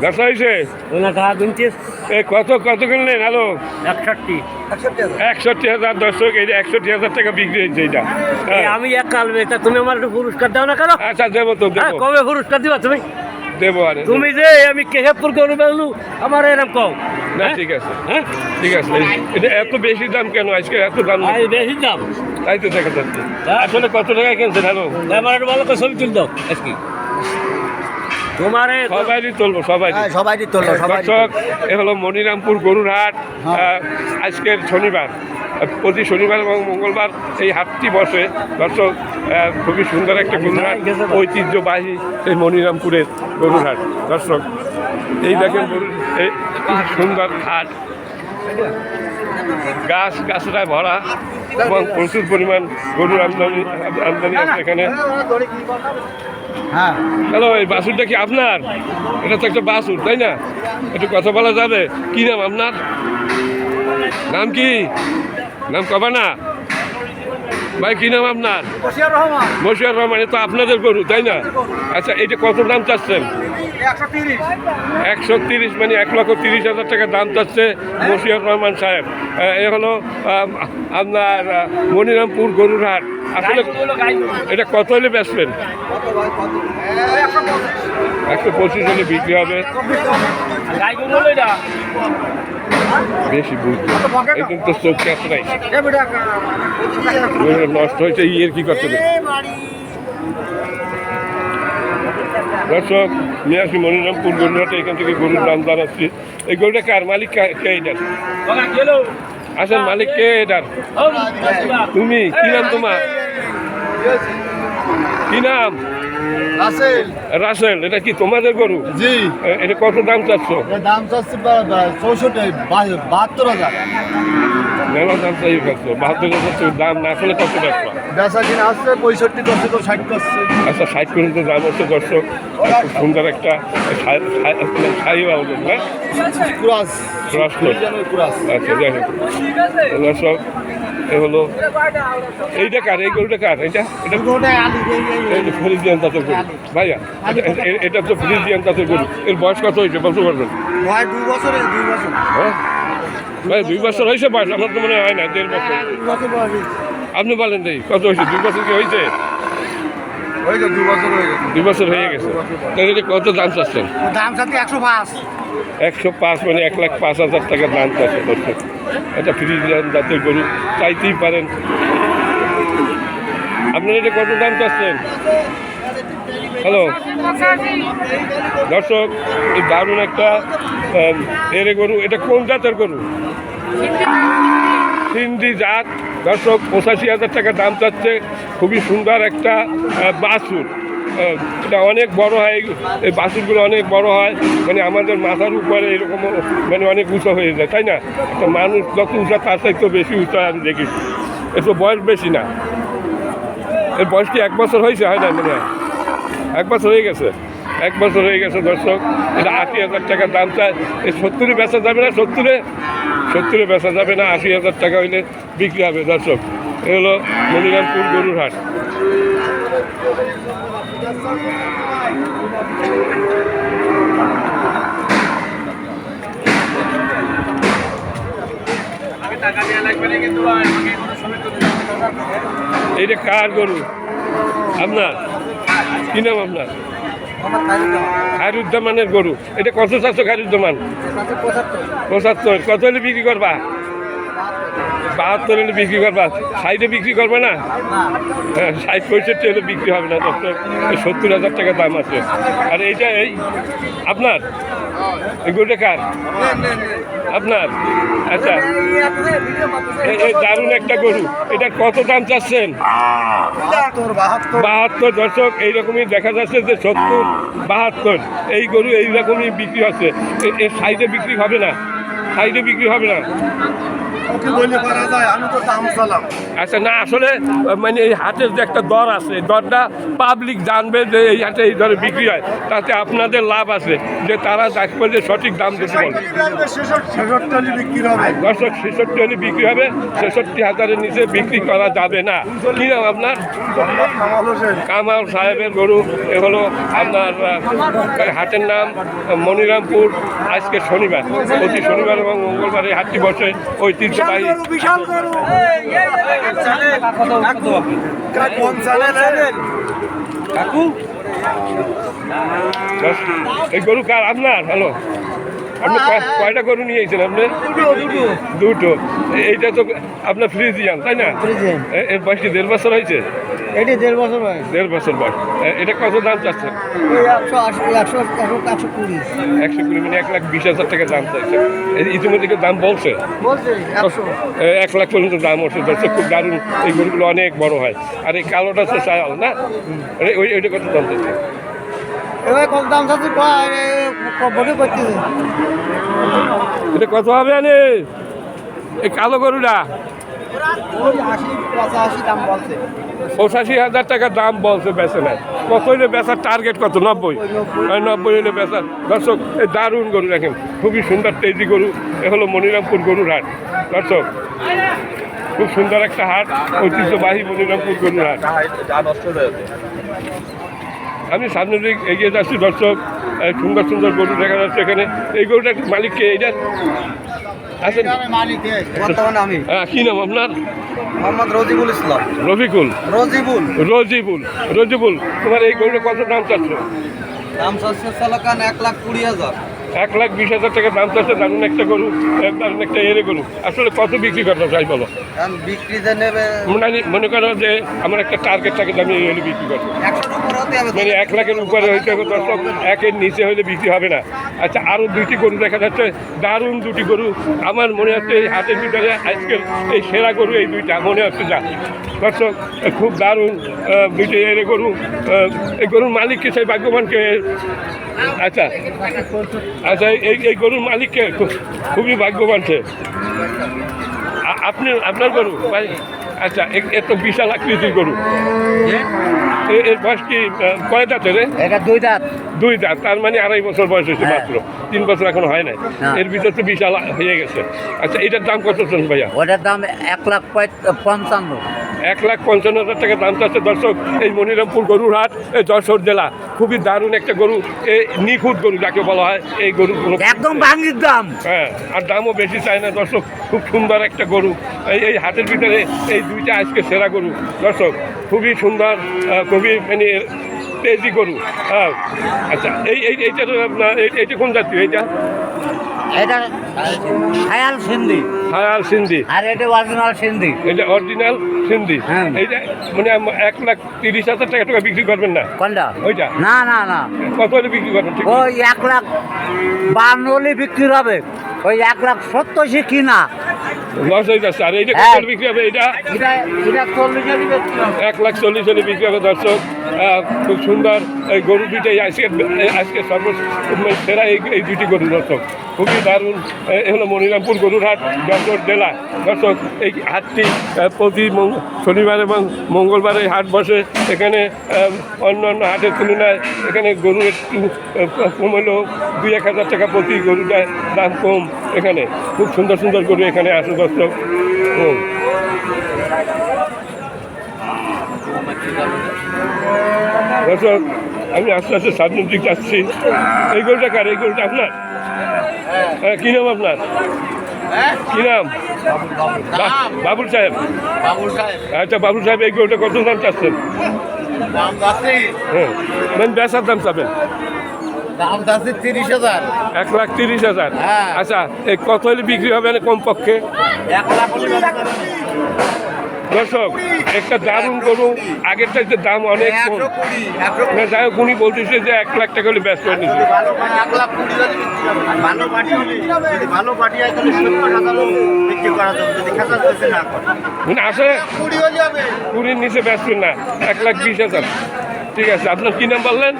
ব্যবসা হয়েছে কত কত কিনলেন হ্যালো একষট্টি হাজার দর্শক এই যে একষট্টি হাজার টাকা বিক্রি হয়েছে এটা। আমি এক কাল তুমি আমার একটু পুরস্কার দাও না কেন আচ্ছা দেবো তো কবে পুরস্কার দিবা তুমি দেবো আরে তুমি যে আমি কেশবপুর গরু বেলু আমার এরকম কও না? ঠিক আছে হ্যাঁ ঠিক আছে এটা এত বেশি দাম কেন আজকে এত দাম আই বেশি দাম তাই তো দেখা যাচ্ছে। আসলে কত টাকা কিনছেন হ্যালো আমার একটু ভালো করে ছবি তুল দাও আজকে তোমার সবাইই তুলবো সবাই হ্যাঁ সবাই তোলো সবাই দর্শক এ হলো মনিরামপুর গরুর হাট আজকের শনিবার। প্রতি শনিবার এবং মঙ্গলবার এই হাটটি বসে। দর্শক খুবই সুন্দর একটা গরুর হাট ঐতিহ্যবাহী এই মনিরামপুরের গরুর হাট দর্শক এই দেখেন গরুর এই সুন্দর হাট গাছ গাছটায় ভরা এবং প্রচুর পরিমাণ গরুর আমদানি আমদানি আছে এখানে। হ্যাঁ। হ্যালো, এই বাসুরটা কি আপনার? এটা তো একটা বাসুর, তাই না? একটু কথা বলা যাবে। কি নাম আপনার? নাম কি? নাম কবে না? ভাই কি নাম আপনার? মশিয়ার রহমান। এ তো আপনাদের গরু তাই না? আচ্ছা এটা কত দাম চাচ্ছেন? একশো তিরিশ। মানে এক লক্ষ তিরিশ হাজার টাকা দাম চাচ্ছে মশিয়ার রহমান সাহেব। এ হলো আপনার মনিরামপুর গরুর হাট। আসলে এটা কত হলে বেচবেন? একশো পঁচিশ হলে বিক্রি হবে। বেশি বুঝবে। এই কিন্তু চোখ ক্যাশ নাই। নষ্ট হয়েছে ইয়ের কি করতে দর্শক নিয়ে আসি মনিরামপুর গরুহাটে এখান থেকে গরুর দাম জানাচ্ছি এই গরুটা কার? মালিক কে এটার? আসেন, মালিক কে এটার? তুমি, কি নাম তোমার? কি নাম? রাসেল। এটা কি তোমাদের গরু? জি। এটা কত দাম চাচ্ছ? দাম চাচ্ছি চৌষট্টি বাহাত্তর হাজার। দাম চাই বাহাত্তর দাম না আসলে কত ব্যবসা বেচা কিনা আসছে পঁয়ষট্টি করছে তো ষাট করছে। আচ্ছা ষাট পর্যন্ত দাম হচ্ছে দর্শক সুন্দর একটা শাড়ি বাবুদের না? কুরাস। Cross code. আচ্ছা যাই হোক। দর্শক এ হলো এইটা কার? এই গরুটা কার? এটা এটা গরু। ভাইয়া এটা- তো ফ্রিজিয়ান গরু। এর বয়স কত হয়েছে? বলতে পারবেন? দুই বছর দুই বছর। হ্যাঁ? ভাই দুই বছর হয়েছে বয়স আমার তো মনে হয় না দেড় বছর। বয়স। আপনি বলেন দেই কত হয়েছে? দুই বছর কি হয়েছে? দুই বছর হয়ে গেছে। হয়ে তাহলে এটা কত দাম চাচ্ছেন? দাম সাথে একশো পাঁচ। একশো পাঁচ মানে এক লাখ পাঁচ হাজার টাকা দাম চাচ্ছে দর্শক এটা ফ্রিজিয়ান জাতের গরু চাইতেই পারেন। আপনারা এটা কত দাম চাচ্ছেন? হ্যালো। দর্শক এই দারুণ একটা এরে গরু এটা কোন জাতের গরু? হিন্দি জাত। দর্শক পঁচাশি হাজার টাকা দাম চাচ্ছে। খুবই সুন্দর একটা আহ, এটা অনেক বড় হয় এই- বাছুরগুলো অনেক বড় হয়। মানে আমাদের মাথার উপরে এরকম মানে অনেক উঁচু হয়ে যায় তাই না? একটা মানুষ যত উঁচা তার চাইতে বেশি উঁচা আমি দেখেছি। এর তো বয়স বেশি না। এর বয়স কি এক বছর হয়েছে? হয় না মনে এক বছর হয়ে গেছে। এক বছর হয়ে গেছে দর্শক। এটা আশি হাজার টাকা দাম চায় এই সত্তরে বেচা যাবে না সত্তরে? সত্তরে বেচা যাবে না, আশি হাজার টাকা হইলে বিক্রি হবে দর্শক। এ হলো মনিরামপুর গরুর হাট এইটা কার গরু? আপনার? কি নাম আপনার? খায়রুজ্জামানের গরু। এটা কত চারশো খায়রুজ্জামান? পঁচাত্তর। কত হলে বিক্রি করবা? বাহাত্তর হলে বিক্রি করবা। সাইডে বিক্রি করবে না? হ্যাঁ ষাট পঁয়ষট্টি হলে বিক্রি হবে না দর্শক সত্তর হাজার টাকা দাম আছে। আর এইটা এই আপনার? এই গরুটা কার? আপনার আচ্ছা। দারুণ একটা গরু। এটা কত দাম চাচ্ছেন? বাহাত্তর। দর্শক এইরকমই দেখা যাচ্ছে যে সত্তর বাহাত্তর। এই গরু এইরকমই বিক্রি হচ্ছে। এর সাইডে বিক্রি হবে না। সাইডে বিক্রি হবে না। আচ্ছা না আসলে মানে এই হাটের যে একটা দর আছে দরটা পাবলিক জানবে যে এই হাটে এই দরে বিক্রি হয় তাতে আপনাদের লাভ আছে যে তারা দেখবে যে সঠিক দাম দিতে হবে দর্শক ছেষট্টি হলে বিক্রি হবে ছেষট্টি হাজারের নিচে বিক্রি করা যাবে না। কি নাম আপনার? কামাল সাহেবের গরু এ হলো আপনার হাটের নাম মনিরামপুর আজকে শনিবার প্রতি শনিবার এবং মঙ্গলবার এই হাটটি বসে ঐতিহ্যবাহী বিশাল গরু কাকু? এই গরু কার? আপনার? হ্যালো। আপনি কয়- কয়টা গরু নিয়ে এসেছেন আপনি? দুটো এইটা তো আপনার ফ্রিজিয়ান তাই না? এর বয়স কি দেড় বছর হয়েছে? এটি দেড় বছর বয়স। দেড় বছর বয়স। এটা কত দাম চাচ্ছেন? একশো কুড়ি। একশো কুড়ি মানে এক লাখ বিশ হাজার টাকা দাম চাইছে ইতিমধ্যে দাম বলছে? এক লাখ পর্যন্ত দাম ওঠে দর্শক খুব দারুণ এই গরুগুলো অনেক বড় হয়। আর এই কালোটা হচ্ছে চাল না? ওই ওইটা কত দাম চাইছে এবার কত দাম চাচ্ছি? এটা কত হবে আনে এই কালো গরুটা পঁচাশি হাজার টাকা দাম বলছে বেচে নেয় কত হইলে বেচার টার্গেট কত? নব্বই নব্বই হইলে বেচার দর্শক এই দারুণ গরু দেখেন খুবই সুন্দর তেজি গরু এ হলো মনিরামপুর গরুর হাট। দর্শক খুব সুন্দর একটা হাট। ঐতিহ্যবাহী মনিরামপুর গরুর হাট। আমি সামনে দিক এগিয়ে যাচ্ছি দর্শক সুন্দর সুন্দর গরু দেখা যাচ্ছে এখানে। এই গরুটার মালিককে এইটা? আছেন? মালিক বর্তমানে আমি। হ্যাঁ কী নাম আপনার? মোহাম্মদ রজিবুল ইসলাম। রফিকুল। রজিবুল। রজিবুল। রজিবুল তোমার এই গরুটা কত দাম চাচ্ছ? দাম চাচ্ছে এক লাখ কুড়ি হাজার। এক লাখ বিশ হাজার টাকা দাম চাচ্ছে দারুণ একটা গরু দারুণ একটা এরে গরু। আসলে কত বিক্রি করতে চাই বলো? বিক্রি মনে করো যে আমার একটা টার্গেট থাকে আমি এই হলে বিক্রি করব। মানে এক লাখের উপরে হইতে হবে দর্শক একের নিচে হলে বিক্রি হবে না। আচ্ছা আরও দুইটি গরু দেখা যাচ্ছে দারুণ দুটি গরু। আমার মনে হচ্ছে এই হাতের ভিতরে আজকের এই সেরা গরু এই দুইটা মনে হচ্ছে যা। দর্শক খুব দারুণ দুইটি এরে গরু এই গরুর মালিককে সেই ভাগ্যবানকে আচ্ছা। আচ্ছা এই এই গরুর মালিককে খুবই ভাগ্যবান সে। আপনি আপনার গরু? আচ্ছা এত বিশাল আকৃতির গরু। এর বয়স কি কয় দাঁতের রে? এটা দুই দাঁত। দুই দাঁত তার মানে আড়াই বছর বয়স হয়েছে হ্যাঁ। মাত্র। তিন বছর এখন হয় নাই। না। এর ভিতর তো বিশাল হয়ে গেছে। আচ্ছা এটার দাম কত ভাইয়া? ওটার দাম এক লাখ পঞ্চান্ন। এক লাখ পঞ্চান্ন হাজার টাকা দাম চাচ্ছে দর্শক এই মনিরামপুর গরুর হাট এই যশোর জেলা। খুবই দারুণ একটা গরু এই নিখুঁত গরু যাকে বলা হয় এই গরু একদম ভাঙ্গির দাম। হ্যাঁ আর দামও বেশি চায় না দর্শক খুব সুন্দর একটা গরু। এই এই হাটের ভিতরে এই দুইটা আজকে সেরা গরু। দর্শক খুবই সুন্দর খুবই মানে তেজি গরু। হ্যাঁ আচ্ছা এই এই এইটা তো এইটা কোন জাতীয়? এইটা? এটা খায়াল সিন্ধি। খায়াল সিন্ধি। আর এটা অরিজিনাল সিন্ধি। এটা অরিজিনাল সিন্ধি। হ্যাঁ। এইটা মানে এক লাখ তিরিশ হাজার টাকা টাকা বিক্রি করবেন না? কোনটা? ওইটা? না না না। কত হলে বিক্রি করবেন? ওই এক লাখ বান্ন হলে বিক্রি হবে। ওই এক লাখ সত্তর সে কিনা। লস হয়ে যাচ্ছে। আর এইটা কত। বিক্রি হবে? এইটা? এটা এক লাখ চল্লিশ হলে বিক্রি হবে দর্শক। খুব সুন্দর। এই গরু দুইটাই আজকে আজকে সর্ব সেরা এই এই দুইটি গরু দর্শক। খুবই দারুণ এ- হলো মনিরামপুর গরুর হাট যশোর জেলা। দর্শক এই হাটটি প্রতি শনিবার এবং মঙ্গলবার এই হাট বসে। এখানে অন্য অন্য হাটের তুলনায় এখানে গরু একটু কম হলেও দুই এক হাজার টাকা প্রতি গরুটায় দাম কম এখানে। খুব সুন্দর সুন্দর গরু এখানে আসে দর্শক। আমি আস্তে আস্তে সামনের দিক যাচ্ছি। এই গরুটা কার? এই গরুটা আপনার? হ্যাঁ কী নাম আপনার? কী নাম? বাবুল সাহেব। আচ্ছা বাবুল সাহেব এই গরুটা কত দাম চাচ্ছেন? হ্যাঁ। মানে বেচার দাম চাবেন? দাম যাচ্ছে তিরিশ হাজার। এক লাখ তিরিশ হাজার। হ্যাঁ। আচ্ছা এই কত হলে বিক্রি হবে না কমপক্ষে? এক লাখ দর্শক একটা দারুণ গরু আগের চাইতে দাম অনেক কম। না যাই হোক উনি বলতেছে যে এক লাখ টাকা হলে ব্যস্ত হয়ে নিচ্ছে হয় মানে হবে। কুড়ির নিচে ব্যস্ত না এক লাখ বিশ হাজার। ঠিক আছে আপনার কি নাম বললেন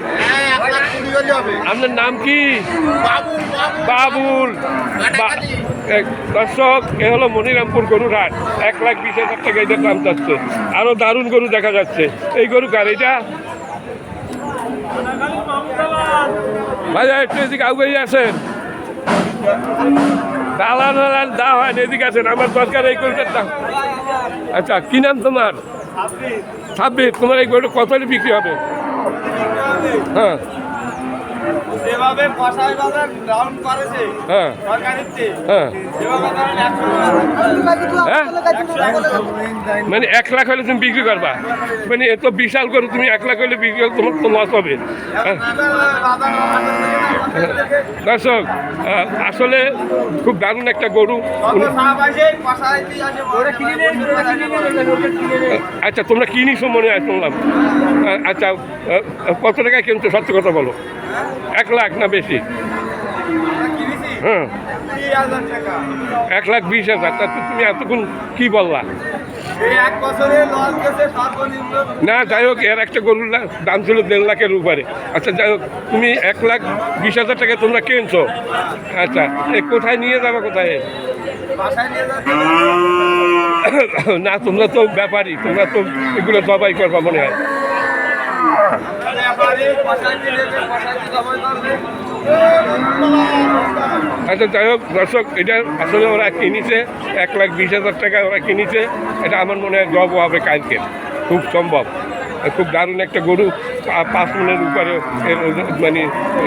আপনার নাম কি? বাবু বাবু। বাবুল। বা- এক- দর্শক এ হলো মনিরামপুর গরুর হাট। এক লাখ বিশ হাজার টাকা এটার দাম যাচ্ছে। আরও দারুণ গরু দেখা যাচ্ছে। এই গরু কার এটা? ভাইয়া একটু এদিকে আগুয়ে আছেন। দালান দালান দা হয় না, এদিকে আছেন। আমার দরকার এই গরুটার দাম। আচ্ছা কি নাম তোমার? ছাব্বিশ তোমার এই গরুটা কত বিক্রি হবে? হ্যাঁ যেভাবে বাজার ডাউন করেছে হ্যাঁ। সরকারিতে হ্যাঁ। ধরেন একশো হ্যাঁ মানে এক লাখ হলে তুমি বিক্রি করবা। মানে এত বিশাল করে তুমি এক লাখ হলে বিক্রি করলে তোমার তো লস হবে। হ্যাঁ। দর্শক আসলে খুব দারুণ একটা গরু। আচ্ছা তোমরা কি নিছো মনে হয় শুনলাম। আচ্ছা কত টাকায় কিনছো? সত্য কথা বলো। এক লাখ না বেশি? হ্যাঁ। এক লাখ বিশ হাজার, তা তুমি এতক্ষণ কি বললা? এক না, যাই হোক, এর একটা গরুর দাম ছিল দেড় লাখের উপরে। আচ্ছা যাই হোক, তুমি এক লাখ বিশ হাজার টাকা তোমরা কিনছো। আচ্ছা এ কোথায় নিয়ে যাবে, কোথায়? না, তোমরা তো ব্যাপারই তোমরা তো এগুলো জবাই করবা মনে হয়। আচ্ছা যাই হোক দর্শক এটা আসলে ওরা কিনেছে এক লাখ বিশ হাজার টাকা ওরা কিনেছে। এটা আমার মনে হয় জব হবে কালকে। খুব সম্ভব। খুব দারুণ একটা গরু পাঁচ মনের উপরে মানে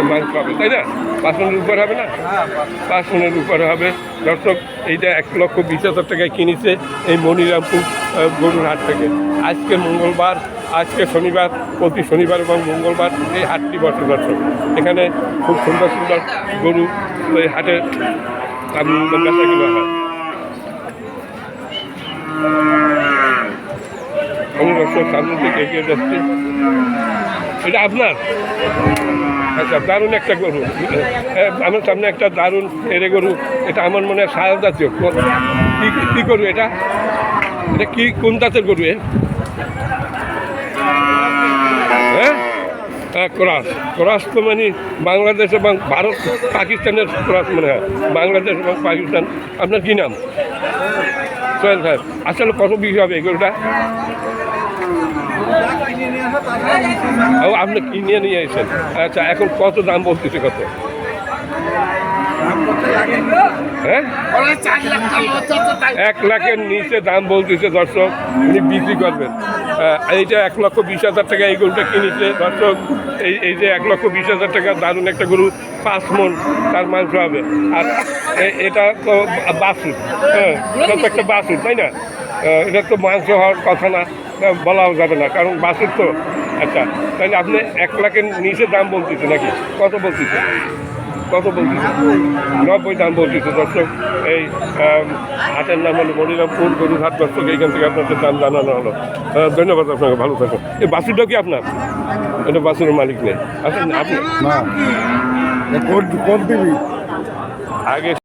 মাংস হবে তাই না? পাঁচ মনের উপরে হবে না? পাঁচ মনের। উপরে হবে। দর্শক এইটা এক লক্ষ বিশ হাজার টাকায় কিনেছে এই মনিরামপুর গরুর হাট থেকে। আজকে মঙ্গলবার আজকে শনিবার, প্রতি শনিবার এবং মঙ্গলবার এই হাটটি বসে দর্শক এখানে খুব সুন্দর সুন্দর গরু এই হাটে বেচা কিনা হয়। আমি দর্শক এটা আপনার? আচ্ছা দারুণ একটা গরু। আমার সামনে একটা দারুণ এরে গরু। এটা আমার মনে হয় সারা জাতীয়। কি কি গরু এটা? এটা কি, কোন জাতের গরু এ? হ্যাঁ? হ্যাঁ ক্রস। ক্রস তো মানে বাংলাদেশ এবং ভারত, পাকিস্তানের ক্রস মনে হয়। বাংলাদেশ এবং পাকিস্তান। আপনার কী নাম? সোহেল সাহেব। আসলে কত বিক্রি হবে এগুলোটা? ও, আপনি কিনে নিয়ে এসেছেন? আচ্ছা এখন কত দাম বলতেছে কত? হ্যাঁ? এক লাখের নিচে দাম বলতেছে দর্শক। উনি বিক্রি করবেন। এইটা এক লক্ষ বিশ হাজার টাকা এই গরুটা কিনেছে, দর্শক, এই এই যে এক লক্ষ বিশ হাজার টাকা দারুণ একটা গরু, পাঁচ মন তার মাংস হবে। আর এটা তো বাসুর হ্যাঁ এটা তো একটা বাসুর তাই না? এটা তো মাংস হওয়ার কথা না বলাও যাবে না, কারণ বাসুর তো। আচ্ছা তাহলে আপনি এক লাখের নিচে দাম বলতেছে নাকি? কত বলতেছে? কত বলছি নব্বই দাম বলছি তো দর্শক এই হাটের নাম হলো মনিরামপুর গরুঘাট দর্শক এইখান থেকে আপনাদের দাম জানানো হলো। আহ, ধন্যবাদ আপনাকে ভালো থাকুন। এই বাসুরটা কি আপনার? এটা বাসুরের মালিক নেই। আচ্ছা আপনি না। দিবি আগে